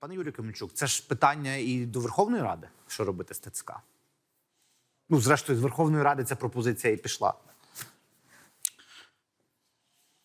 Пане Юрію Камельчук, це ж питання і до Верховної Ради, що робити з ТЦК. Ну, зрештою, з Верховної Ради ця пропозиція і пішла.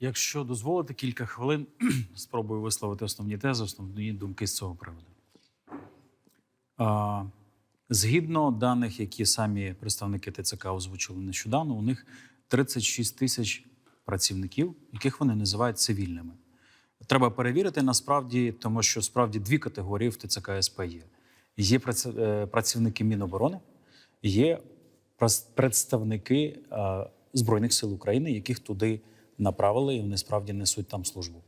Якщо дозволите кілька хвилин, спробую висловити основні тези, основні думки з цього приводу. А, згідно даних, які самі представники ТЦК озвучили нещодавно, у них 36 тисяч працівників, яких вони називають цивільними. Треба перевірити насправді, тому що справді дві категорії в ТЦК СП є: є е, працівники Міноборони, є представники е, Збройних сил України, яких туди направили, і вони справді несуть там службу.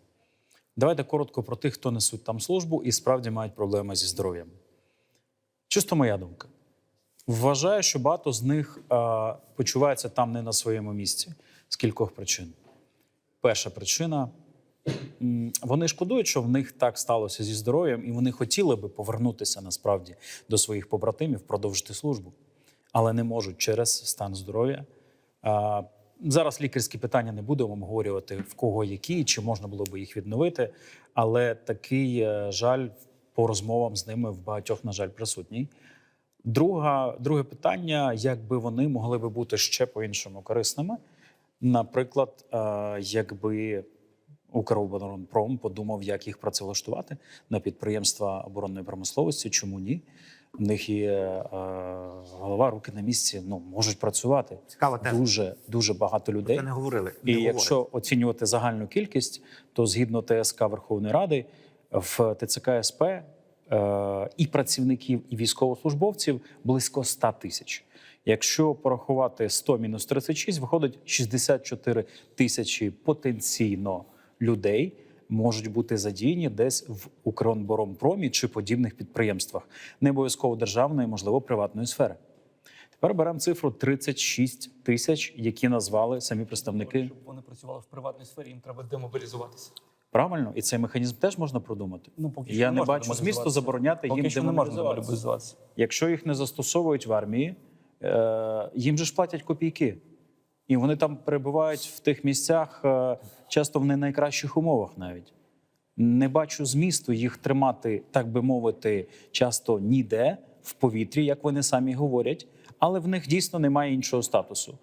Давайте коротко про тих, хто несуть там службу і справді мають проблеми зі здоров'ям. Чисто моя думка. Вважаю, що багато з них е, почуваються там не на своєму місці з кількох причин. Перша причина вони шкодують, що в них так сталося зі здоров'ям, і вони хотіли би повернутися насправді до своїх побратимів, продовжити службу, але не можуть через стан здоров'я. Зараз лікарські питання не будемо обговорювати, в кого які, чи можна було би їх відновити. Але такий е, жаль по розмовам з ними в багатьох, на жаль, присутній. Друга, друге питання: як би вони могли би бути ще по-іншому корисними? Наприклад, е, якби Укроборонпром подумав, як їх працевлаштувати на підприємства оборонної промисловості, чому ні? В них є е, голова, руки на місці, ну можуть працювати. Цікава теза. Дуже дуже багато людей. Це не говорили. І не якщо оцінювати загальну кількість, то згідно ТСК Верховної Ради в ТЦК СП е, і працівників, і військовослужбовців близько 100 тисяч. Якщо порахувати 100 мінус 36, виходить 64 тисячі потенційно людей можуть бути задіяні десь в Укроборонпромі чи подібних підприємствах, не обов'язково державної, можливо, приватної сфери. Тепер беремо цифру 36 тисяч, які назвали самі представники. Щоб вони працювали в приватній сфері, їм треба демобілізуватися. Правильно, і цей механізм теж можна продумати. Ну, поки Я не не бачу змісту забороняти Поки їм що не можна демобілізуватися. демобілізуватися. Якщо їх не застосовують в армії, е, їм же ж платять копійки. І вони там перебувають в тих місцях е, часто в не найкращих умовах навіть. Не бачу змісту їх тримати, так би мовити, часто ніде в повітрі, як вони самі говорять, але в них дійсно немає іншого статусу.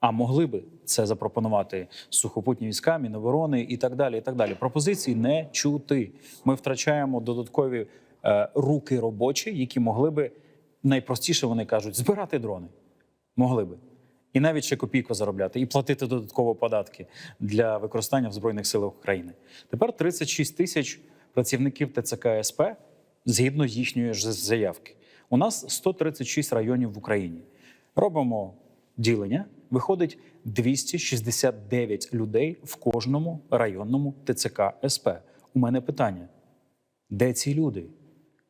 А могли би це запропонувати сухопутні війська, Міноборони і так далі. І так далі. Пропозиції не чути. Ми втрачаємо додаткові е, руки робочі, які могли би найпростіше вони кажуть збирати дрони. Могли би. І навіть ще копійку заробляти, і платити додатково податки для використання в Збройних силах України. Тепер 36 тисяч працівників ТЦК СП згідно їхньої ж заявки. У нас 136 районів в Україні. Робимо ділення. Виходить 269 людей в кожному районному ТЦК СП. У мене питання: де ці люди?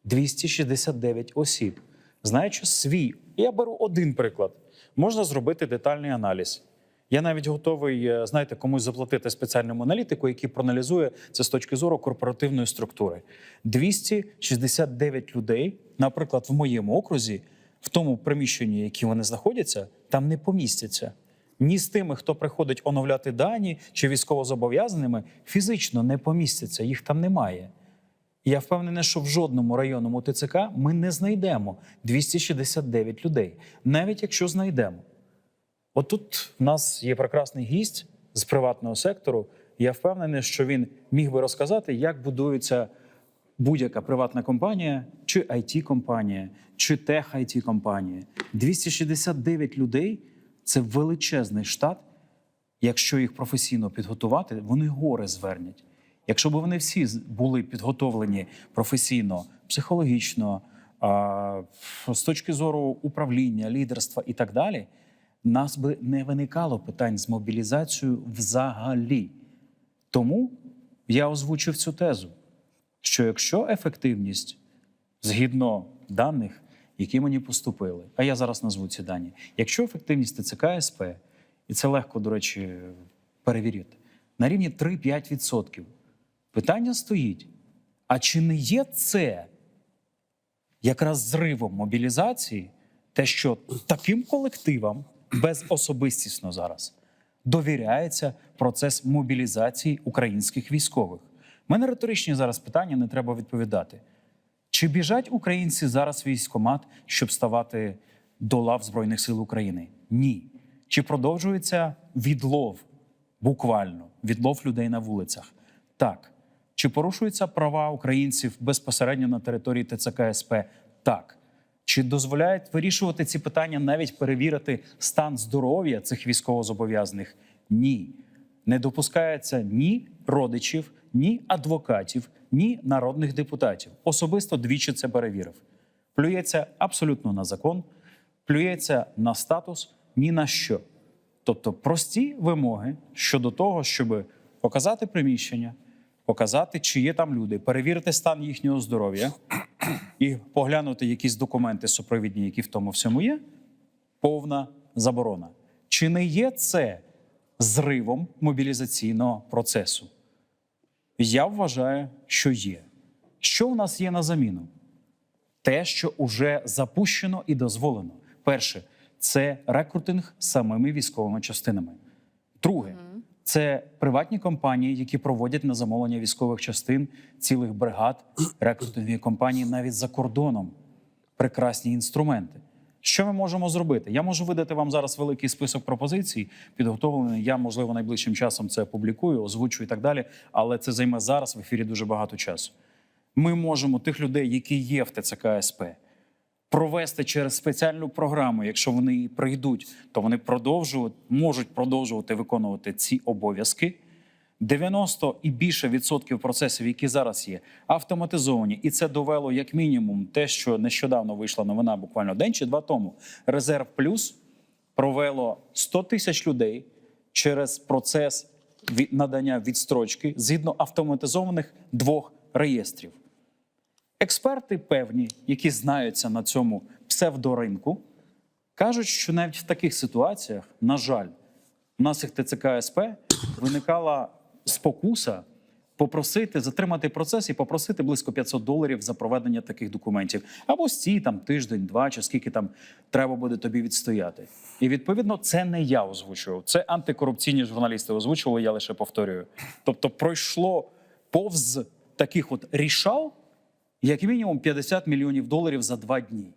269 осіб. Знаючи свій, я беру один приклад. Можна зробити детальний аналіз. Я навіть готовий, е, знаєте, комусь заплатити спеціальному аналітику, який проаналізує це з точки зору корпоративної структури. 269 людей, наприклад, в моєму окрузі, в тому приміщенні, які вони знаходяться, там не помістяться. Ні з тими, хто приходить оновляти дані чи військовозобов'язаними, фізично не помістяться, їх там немає. Я впевнений, що в жодному районному ТЦК ми не знайдемо 269 людей, навіть якщо знайдемо. От тут в нас є прекрасний гість з приватного сектору. Я впевнений, що він міг би розказати, як будується будь-яка приватна компанія, чи it компанія чи тех it компанія 269 людей це величезний штат. Якщо їх професійно підготувати, вони гори звернять. Якщо б вони всі були підготовлені професійно, психологічно, з точки зору управління, лідерства і так далі, нас би не виникало питань з мобілізацією взагалі. Тому я озвучив цю тезу, що якщо ефективність згідно даних, які мені поступили, а я зараз назву ці дані, якщо ефективність ТЦК СП, і це легко, до речі, перевірити, на рівні 3-5%, питання стоїть: а чи не є це якраз зривом мобілізації, те, що таким колективам безособистісно зараз довіряється процес мобілізації українських військових? У мене риторичні зараз питання не треба відповідати. Чи біжать українці зараз в військкомат, щоб ставати до лав Збройних сил України? Ні. Чи продовжується відлов, буквально відлов людей на вулицях? Так. Чи порушуються права українців безпосередньо на території ТЦК СП? Так. Чи дозволяють вирішувати ці питання, навіть перевірити стан здоров'я цих військовозобов'язаних? Ні. Не допускається ні родичів, ні адвокатів, ні народних депутатів. Особисто двічі це перевірив. Плюється абсолютно на закон, плюється на статус, ні на що. Тобто прості вимоги щодо того, щоб показати приміщення, показати, чи є там люди, перевірити стан їхнього здоров'я і поглянути якісь документи супровідні, які в тому всьому є, повна заборона. Чи не є це зривом мобілізаційного процесу? Я вважаю, що є. Що в нас є на заміну? Те, що вже запущено і дозволено. Перше це рекрутинг самими військовими частинами. Друге це приватні компанії, які проводять на замовлення військових частин цілих бригад, рекрутингові компанії навіть за кордоном. Прекрасні інструменти. Що ми можемо зробити? Я можу видати вам зараз великий список пропозицій, підготовлений. Я, можливо, найближчим часом це опублікую, озвучу і так далі. Але це займе зараз в ефірі дуже багато часу. Ми можемо тих людей, які є в ТЦК СП, провести через спеціальну програму. Якщо вони її прийдуть, то вони продовжують, можуть продовжувати виконувати ці обов'язки. 90 і більше відсотків процесів, які зараз є, автоматизовані, і це довело як мінімум те, що нещодавно вийшла новина, буквально день чи два тому. Резерв Плюс провело 100 тисяч людей через процес надання відстрочки згідно автоматизованих двох реєстрів. Експерти певні, які знаються на цьому псевдоринку, кажуть, що навіть в таких ситуаціях, на жаль, нас як ТЦК СП виникала спокуса попросити затримати процес і попросити близько 500 доларів за проведення таких документів. Або стій там тиждень, два, чи скільки там треба буде тобі відстояти. І відповідно це не я озвучував. Це антикорупційні журналісти озвучували, я лише повторюю. Тобто пройшло повз таких от рішал, як мінімум 50 мільйонів доларів за два дні.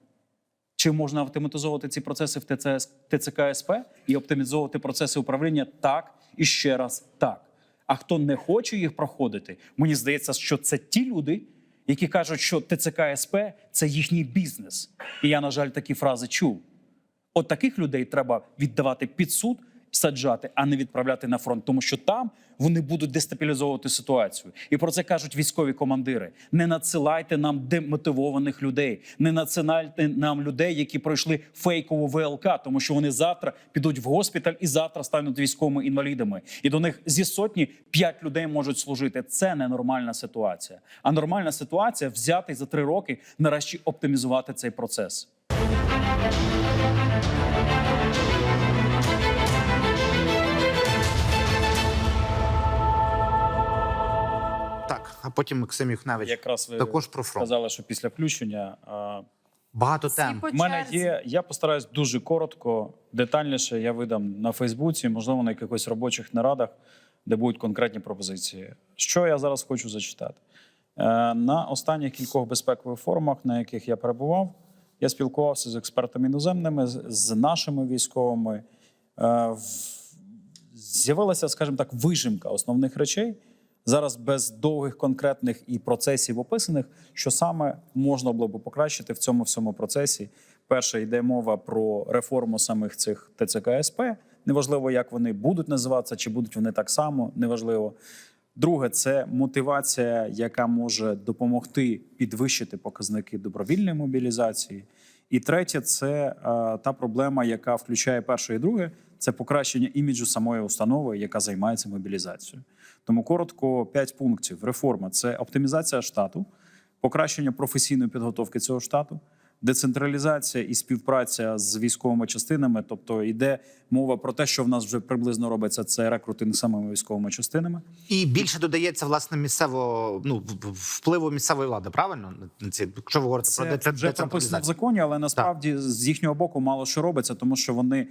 Чи можна автоматизовувати ці процеси в ТЦС, ТЦК СП і оптимізовувати процеси управління? Так і ще раз так. А хто не хоче їх проходити, мені здається, що це ті люди, які кажуть, що ТЦК СП це їхній бізнес. І я, на жаль, такі фрази чув. От таких людей треба віддавати під суд, саджати, а не відправляти на фронт, тому що там вони будуть дестабілізовувати ситуацію. І про це кажуть військові командири: не надсилайте нам демотивованих людей, не надсилайте нам людей, які пройшли фейкову ВЛК, тому що вони завтра підуть в госпіталь і завтра стануть військовими інвалідами. І до них зі сотні п'ять людей можуть служити. Це ненормальна ситуація. А нормальна ситуація взяти за три роки нарешті оптимізувати цей процес. А потім Максим Юхневич Якраз ви також про фронт. сказали, що після включення. а, Багато Всі тем. В мене є. Я постараюсь дуже коротко, детальніше. Я видам на Фейсбуці, можливо, на якихось робочих нарадах, де будуть конкретні пропозиції. Що я зараз хочу зачитати? Е, На останніх кількох безпекових форумах, на яких я перебував, я спілкувався з експертами іноземними, з- з нашими військовими. Е, З'явилася, скажімо так, вижимка основних речей. Зараз без довгих конкретних і процесів описаних, що саме можна було б покращити в цьому всьому процесі. Перше йде мова про реформу самих цих ТЦК СП. Неважливо, як вони будуть називатися, чи будуть вони так само, неважливо. Друге, це мотивація, яка може допомогти підвищити показники добровільної мобілізації. І третє, це е, та проблема, яка включає перше і друге, це покращення іміджу самої установи, яка займається мобілізацією. Тому коротко, п'ять пунктів. Реформа це оптимізація штату, покращення професійної підготовки цього штату, децентралізація і співпраця з військовими частинами. Тобто йде мова про те, що в нас вже приблизно робиться це рекрутинг самими військовими частинами. І більше додається власне місцевого ну впливу місцевої влади, правильно? На ці, якщо ви говорите про Це вже прописано в законі, але насправді з їхнього боку мало що робиться, тому що вони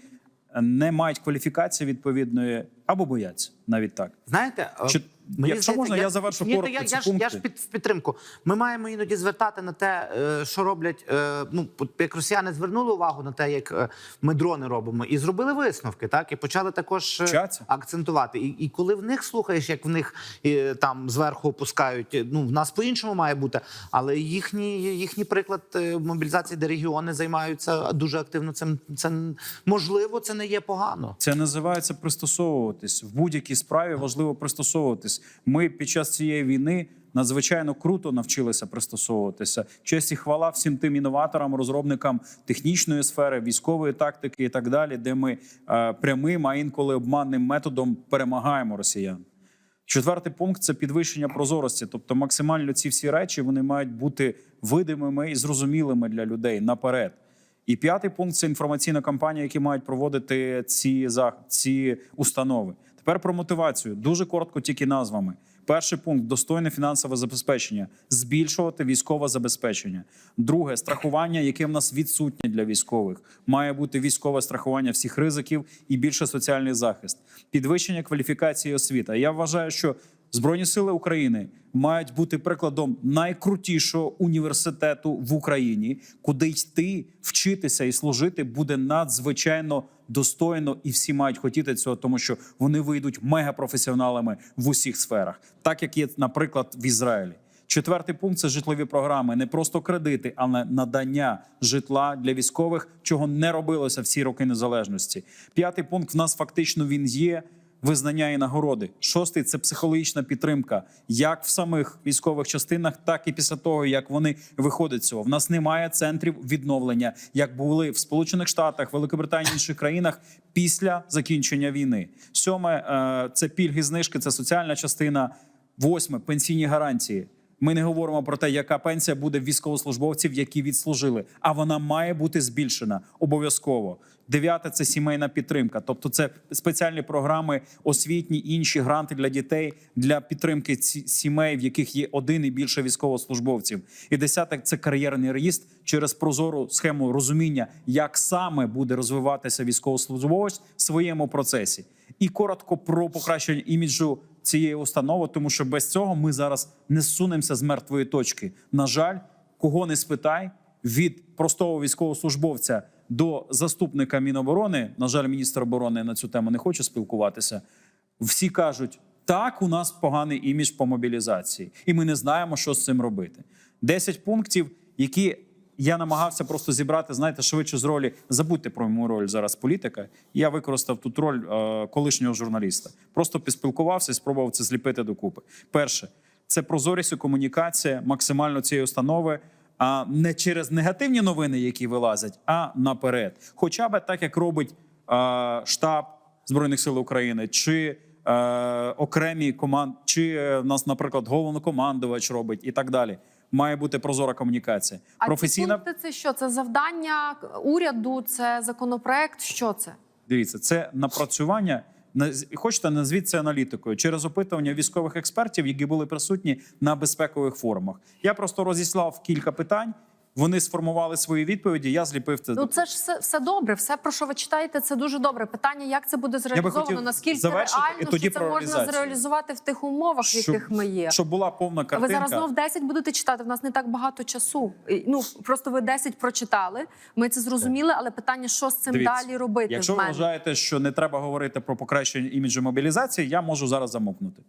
не мають кваліфікації відповідної або бояться навіть так. Знаєте, е, Чи Мені Якщо можна, я завершу Ні, коротко я, ці я, ж, я ж під в підтримку. Ми маємо іноді звертати на те, е, що роблять. е, Ну, як росіяни звернули увагу на те, як е, ми дрони робимо, і зробили висновки, так і почали також Вчаться. акцентувати. І, і коли в них слухаєш, як в них там зверху опускають, ну в нас по-іншому має бути, але їхній їхній приклад мобілізації, де регіони займаються дуже активно цим. Це можливо, це не є погано. Це називається пристосовуватись. В будь-якій справі важливо пристосовуватись. Ми під час цієї війни надзвичайно круто навчилися пристосовуватися. Честь і хвала всім тим інноваторам, розробникам технічної сфери, військової тактики і так далі, де ми е, прямим, а інколи обманним методом перемагаємо росіян. Четвертий пункт це підвищення прозорості. Тобто, максимально ці всі речі вони мають бути видимими і зрозумілими для людей наперед. І п'ятий пункт це інформаційна кампанія, які мають проводити ці, ці установи. Тепер про мотивацію. Дуже коротко, тільки назвами. Перший пункт достойне фінансове забезпечення, збільшувати військове забезпечення. Друге страхування, яке в нас відсутнє для військових. Має бути військове страхування всіх ризиків і більше соціальний захист, підвищення кваліфікації освіти. Я вважаю, що Збройні сили України мають бути прикладом найкрутішого університету в Україні, куди йти, вчитися і служити буде надзвичайно достойно, і всі мають хотіти цього, тому що вони вийдуть мегапрофесіоналами в усіх сферах, так як є, наприклад, в Ізраїлі. Четвертий пункт це житлові програми, не просто кредити, але надання житла для військових, чого не робилося всі роки незалежності. П'ятий пункт в нас фактично він є. Визнання і нагороди. Шостий це психологічна підтримка, як в самих військових частинах, так і після того, як вони виходять з цього. В нас немає центрів відновлення, як були в Сполучених Штатах, Великобританії інших країнах після закінчення війни. Сьоме е, це пільги, знижки, це соціальна частина. Восьме пенсійні гарантії. Ми не говоримо про те, яка пенсія буде військовослужбовців, які відслужили, а вона має бути збільшена обов'язково. Дев'яте це сімейна підтримка, тобто це спеціальні програми, освітні інші гранти для дітей для підтримки сімей, в яких є один і більше військовослужбовців. І десяте це кар'єрний ріст через прозору схему розуміння, як саме буде розвиватися військовослужбовець в своєму процесі. І коротко про покращення іміджу цієї установи, тому що без цього ми зараз не зсунемося з мертвої точки. На жаль, кого не спитай від простого військовослужбовця до заступника Міноборони. На жаль, міністр оборони на цю тему не хоче спілкуватися. Всі кажуть, так, у нас поганий імідж по мобілізації, і ми не знаємо, що з цим робити. Десять пунктів, які я намагався просто зібрати, знаєте, швидше з ролі. Забудьте про мою роль зараз політика. Я використав тут роль е, колишнього журналіста. Просто поспілкувався і спробував це зліпити докупи. Перше, це прозорість і комунікація максимально цієї установи. А не через негативні новини, які вилазять, а наперед. Хоча б так, як робить е, штаб Збройних сил України, чи е, окремі команд, чи е, нас, наприклад, головнокомандувач робить і так далі. Має бути прозора комунікація. А Професійна ці пункти це що? Це завдання уряду, це законопроект. Що це? Дивіться, це напрацювання. Хочете, назвіть це аналітикою через опитування військових експертів, які були присутні на безпекових форумах. Я просто розіслав кілька питань. Вони сформували свої відповіді. Я зліпив це. Ну це ж все, все добре. Все про що ви читаєте, це дуже добре. Питання, як це буде зреалізовано? Наскільки завершити, і реально тоді що це можна зреалізувати в тих умовах, в яких ми є? щоб була повна Ви картинка. зараз знов 10 будете читати. В нас не так багато часу. Ну просто ви 10 прочитали. Ми це зрозуміли, але питання, що з цим Дивіться, далі робити? Якщо в ви вважаєте, що не треба говорити про покращення іміджу мобілізації, я можу зараз замовкнути.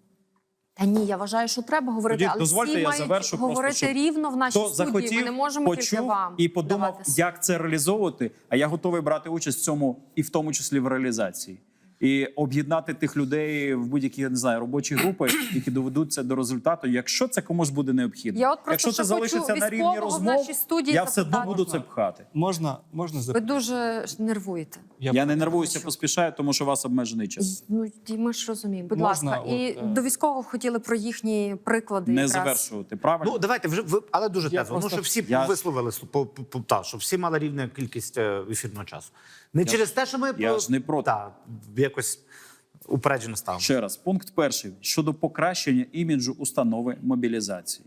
Та ні, я вважаю, що треба говорити, Тоді але дозвольте, всі я мають завершу просто, говорити щоб рівно в нашій Хто студії. захотів, Ми не можемо тільки почув вам і подумав, давати як це реалізовувати. А я готовий брати участь в цьому і в тому числі в реалізації. І об'єднати тих людей в будь-які не знаю робочі групи, які доведуть це до результату, якщо це комусь буде необхідно. Я от просто якщо це залишиться на рівні розмов, нашій студії я все одно буду це пхати. Можна, можна Ви дуже нервуєте. Я, не нервуюся, поспішаю, тому що у вас обмежений час. Ну ми ж розуміємо. Будь Можна, ласка, і е, до військового хотіли про їхні приклади. Не якраз. завершувати. Правильно? Ну давайте вже ви, але дуже Я тезово. Ну щоб всі Я- висловили по, по, по та, щоб всі мали рівну кількість е, ефірного часу. Не через те, що ми я ж не проти. Та, якось упереджено ставимо. Ще раз, пункт перший щодо покращення іміджу установи мобілізації.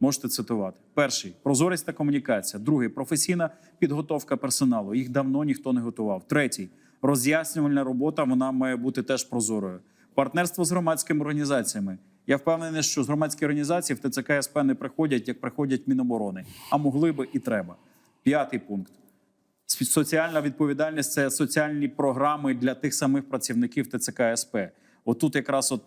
Можете цитувати. Перший прозорість та комунікація. Другий професійна підготовка персоналу. Їх давно ніхто не готував. Третій роз'яснювальна робота. Вона має бути теж прозорою. Партнерство з громадськими організаціями. Я впевнений, що з громадської організації в ТЦК СП не приходять, як приходять Міноборони, а могли би і треба. П'ятий пункт. Соціальна відповідальність це соціальні програми для тих самих працівників ТЦК СП. Отут якраз от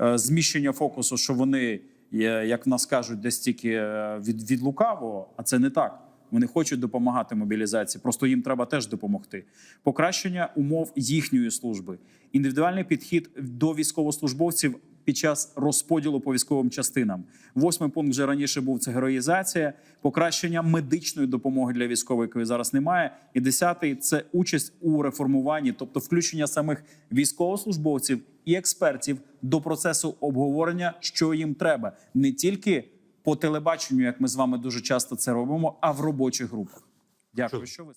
е, зміщення фокусу, що вони, як в нас кажуть, десь тільки е, від, від лукавого, а це не так. Вони хочуть допомагати мобілізації, просто їм треба теж допомогти. Покращення умов їхньої служби, індивідуальний підхід до військовослужбовців під час розподілу по військовим частинам. Восьмий пункт вже раніше був це героїзація, покращення медичної допомоги для військових, якої зараз немає. І десятий це участь у реформуванні, тобто включення самих військовослужбовців і експертів до процесу обговорення, що їм треба, не тільки по телебаченню, як ми з вами дуже часто це робимо, а в робочих групах. Дякую, що ви.